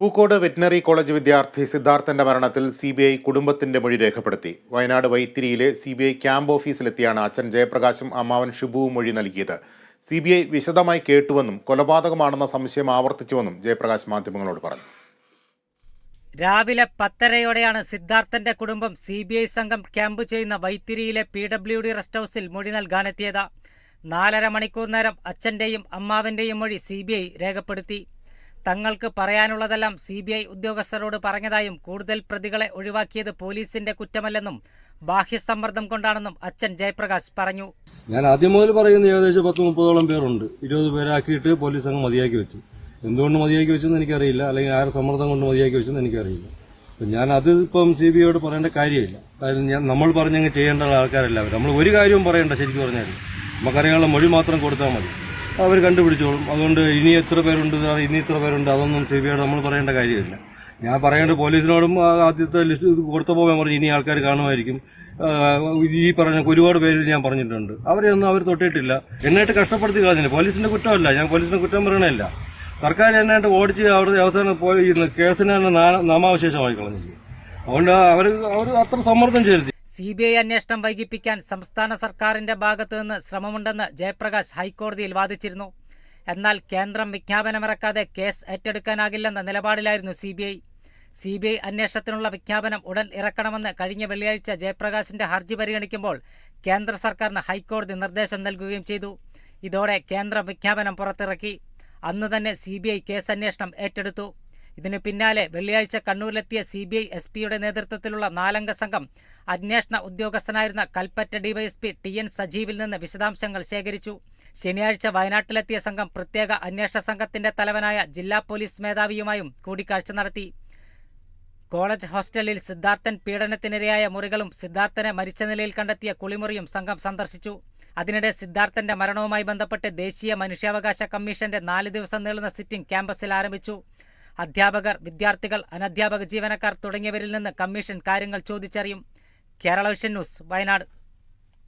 Pookode veterinary college വിദ്യാർത്ഥി സിദ്ധാർത്ഥന്റെ മരണത്തിൽ C B I കുടുംബത്തിന്റെ മൊഴി രേഖപ്പെടുത്തി. വയനാട് വൈത്തിരിയിലെ സി ബി ഐ ക്യാമ്പ് ഓഫീസിലെത്തിയാണ് അച്ഛൻ ജയപ്രകാശും അമ്മാവൻ ഷിബുവും മൊഴി നൽകിയത്. സി ബി ഐ വിശദമായി കേട്ടുവെന്നും കൊലപാതകമാണെന്ന സംശയം ആവർത്തിച്ചുവെന്നും ജയപ്രകാശ് മാധ്യമങ്ങളോട് പറഞ്ഞു. രാവിലെ പത്തരയോടെയാണ് സിദ്ധാർത്ഥന്റെ കുടുംബം സി ബി ഐ സംഘം ക്യാമ്പ് ചെയ്യുന്ന വൈത്തിരിയിലെ പി ഡബ്ല്യു ഡി റെസ്റ്റ് ഹൗസിൽ മൊഴി നൽകാനെത്തിയത്. നാലര മണിക്കൂർ നേരം അച്ഛന്റെയും അമ്മാവന്റെയും മൊഴി സി ബി ഐ രേഖപ്പെടുത്തി. തങ്ങൾക്ക് പറയാനുള്ളതെല്ലാം സി ബി ഐ ഉദ്യോഗസ്ഥരോട് പറഞ്ഞതായും കൂടുതൽ പ്രതികളെ ഒഴിവാക്കിയത് പോലീസിന്റെ കുറ്റമല്ലെന്നും ബാഹ്യസമ്മർദ്ദം കൊണ്ടാണെന്നും അച്ഛൻ ജയപ്രകാശ് പറഞ്ഞു. ഞാൻ ആദ്യം മുതൽ പറയുന്ന ഏകദേശം പത്ത് മുപ്പതോളം പേരുണ്ട്. ഇരുപത് പേരാക്കിയിട്ട് പോലീസ് അങ്ങ് മതിയാക്കി വെച്ചു. എന്തുകൊണ്ട് മതിയാക്കി വെച്ചെന്ന് എനിക്കറിയില്ല. അല്ലെങ്കിൽ ആരുടെ സമ്മർദ്ദം കൊണ്ട് മതിയാക്കി വെച്ചെന്ന് എനിക്കറിയില്ല. ഞാൻ അത് ഇപ്പം സി ബി ഐയോട് പറയേണ്ട കാര്യമില്ല. കാര്യം ഞാൻ നമ്മൾ പറഞ്ഞങ്ങ് ചെയ്യേണ്ട ആൾക്കാരല്ല നമ്മൾ ഒരു കാര്യവും പറയണ്ട ശരിക്കും പറഞ്ഞാൽ നമുക്കറിയാനുള്ള മൊഴി മാത്രം കൊടുത്താൽ മതി. അവർ കണ്ടുപിടിച്ചോളും. അതുകൊണ്ട് ഇനി എത്ര പേരുണ്ട് ഇനി ഇത്ര പേരുണ്ട് അതൊന്നും സി ബി ഐയോട് നമ്മൾ പറയേണ്ട കാര്യമില്ല. ഞാൻ പറയേണ്ട പോലീസിനോടും ആദ്യത്തെ ലിസ്റ്റ് കൊടുത്തപ്പോൾ ഞാൻ പറഞ്ഞു ഇനി ആൾക്കാർ കാണുമായിരിക്കും. ഈ പറഞ്ഞ ഒരുപാട് പേര് ഞാൻ പറഞ്ഞിട്ടുണ്ട്. അവരെയൊന്നും അവർ തൊട്ടിട്ടില്ല. എന്നായിട്ട് കഷ്ടപ്പെടുത്തി കളഞ്ഞില്ല? പോലീസിന്റെ കുറ്റമല്ല. ഞാൻ പോലീസിന്റെ കുറ്റം പറയണല്ല സർക്കാർ എന്നായിട്ട് ഓടിച്ച് അവരുടെ അവസാനം പോയി കേസിനെ നാമാവശേഷമായി കളഞ്ഞില്ല? അതുകൊണ്ട് അവർ അവർ അത്ര സമ്മർദ്ദം ചെലുത്തി സി ബി ഐ അന്വേഷണം വൈകിപ്പിക്കാൻ സംസ്ഥാന സർക്കാരിന്റെ ഭാഗത്തു നിന്ന് ശ്രമമുണ്ടെന്ന് ജയപ്രകാശ് ഹൈക്കോടതിയിൽ വാദിച്ചിരുന്നു. എന്നാൽ കേന്ദ്രം വിജ്ഞാപനമിറക്കാതെ കേസ് ഏറ്റെടുക്കാനാകില്ലെന്ന നിലപാടിലായിരുന്നു C B I C B I അന്വേഷണത്തിനുള്ള വിജ്ഞാപനം ഉടൻ ഇറക്കണമെന്ന് കഴിഞ്ഞ വെള്ളിയാഴ്ച ജയപ്രകാശിന്റെ ഹർജി പരിഗണിക്കുമ്പോൾ കേന്ദ്ര സർക്കാരിന് ഹൈക്കോടതി നിർദ്ദേശം നൽകുകയും ചെയ്തു. ഇതോടെ കേന്ദ്രം വിജ്ഞാപനം പുറത്തിറക്കി. അന്ന് തന്നെ സി കേസ് അന്വേഷണം ഏറ്റെടുത്തു. ഇതിനു പിന്നാലെ വെള്ളിയാഴ്ച കണ്ണൂരിലെത്തിയ സി ബി ഐ എസ് പിയുടെ നേതൃത്വത്തിലുള്ള നാലംഗ സംഘം അന്വേഷണ ഉദ്യോഗസ്ഥനായിരുന്ന കൽപ്പറ്റ ഡിവൈഎസ്പി ടി എൻ സജീവിൽ നിന്ന് വിശദാംശങ്ങൾ ശേഖരിച്ചു. ശനിയാഴ്ച വയനാട്ടിലെത്തിയ സംഘം പ്രത്യേക അന്വേഷണ സംഘത്തിന്റെ തലവനായ ജില്ലാ പോലീസ് മേധാവിയുമായും കൂടിക്കാഴ്ച നടത്തി. കോളേജ് ഹോസ്റ്റലിൽ സിദ്ധാർത്ഥൻ പീഡനത്തിനിരയായ മുറികളും സിദ്ധാർത്ഥനെ മരിച്ച നിലയിൽ കണ്ടെത്തിയ കുളിമുറിയും സംഘം സന്ദർശിച്ചു. അതിനിടെ സിദ്ധാർത്ഥന്റെ മരണവുമായി ബന്ധപ്പെട്ട് ദേശീയ മനുഷ്യാവകാശ കമ്മീഷന്റെ നാല് ദിവസം നീളുന്ന സിറ്റിംഗ് ക്യാമ്പസിൽ ആരംഭിച്ചു. അധ്യാപകർ വിദ്യാർത്ഥികൾ അനധ്യാപക ജീവനക്കാർ തുടങ്ങിയവരിൽ നിന്ന് കമ്മീഷൻ കാര്യങ്ങൾ ചോദിച്ചറിയും. Kerala vision news Wayanad.